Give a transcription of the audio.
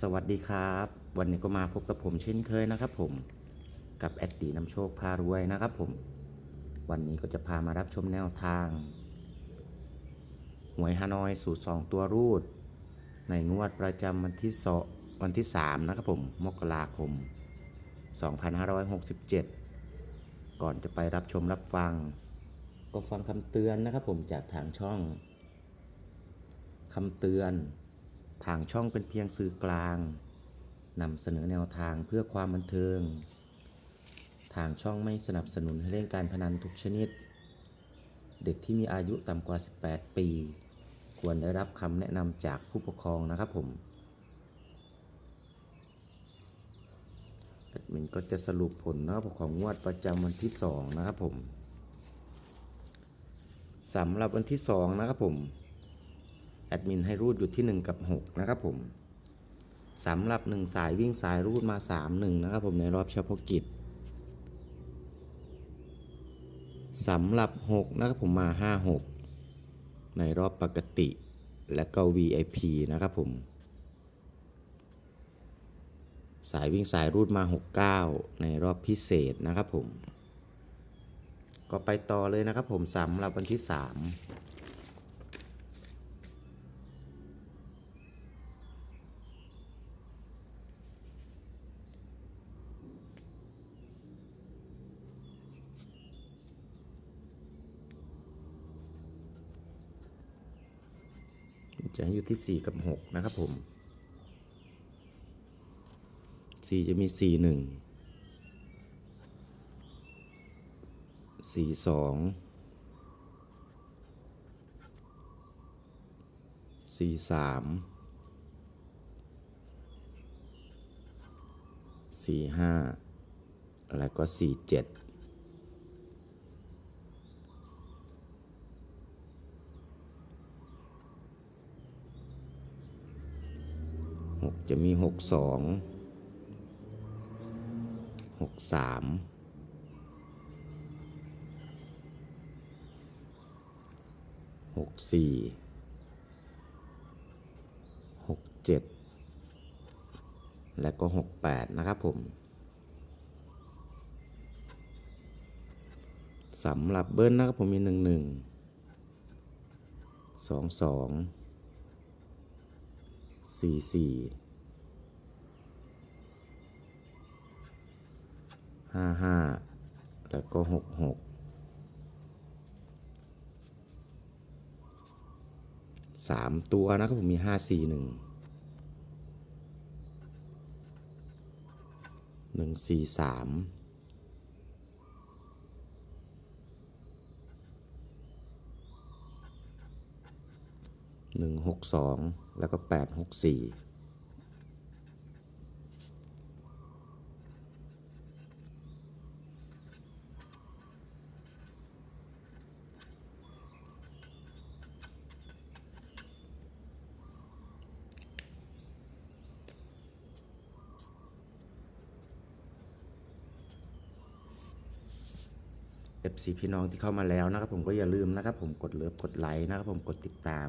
สวัสดีครับ วันนี้ก็มาพบกับผมเช่นเคยนะครับผมกับแอดตีนำโชคพารวยนะครับผม วันนี้ก็จะพามารับชมแนวทาง หวยฮานอยสูตร2ตัวรูด ในงวดประจำวันที่สวันที่ 3 นะครับผมมกราคม 2567 ก่อนจะไปรับชมรับฟัง ก็ฟังคำเตือนนะครับผมจากทางช่องคำเตือน ทางช่องเป็นเพียงสื่อกลางนำเสนอแนวทางเพื่อความบันเทิง ทางช่องไม่สนับสนุนให้เล่นการพนันทุกชนิด เด็กที่มีอายุต่ำกว่า 18 ปี ควรได้รับคำแนะนำจากผู้ปกครองนะครับผมแอดมินก็จะสรุปผลนะครับของงวดประจำวันที่ 2 นะครับผมสำหรับวันที่ 2 นะครับผม ดมินให้รูดอยู่ที่ 1 กับ 6 นะครับผมสำหรับ 1 สายวิ่งสายรูดมา 3 1 นะครับผมในรอบเฉพาะกิจสำหรับ 6 นะครับผมมา 5 6 ในรอบปกติ และก็ VIP นะครับผม สายวิ่งสายรูดมา 69 ในรอบพิเศษนะครับผม ก็ไปต่อเลยนะครับผมสำหรับวันที่ 3 จะให้อยู่ที่ 4 กับ 6 นะครับผม 4 จะมี 4 1 4 2 4 3 4 5 แล้วก็ 4 7 หกจะมีหกสองหกสามหกสี่หกเจ็ดและก็หกแปดนะครับผมสำหรับเบิ้ลนะครับผมมีหนึ่งหนึ่งสองสอง สี่สี่ห้าห้าแล้วก็หกหกสามตัวนะครับผมมีห้าสี่หนึ่งหนึ่งสี่สามหนึ่งหกสอง แล้วก็แปดหกสี่ FC พี่น้องที่เข้ามาแล้วนะครับผมก็อย่าลืมนะครับผมกดเลิฟกดไลค์นะครับผมกดติดตาม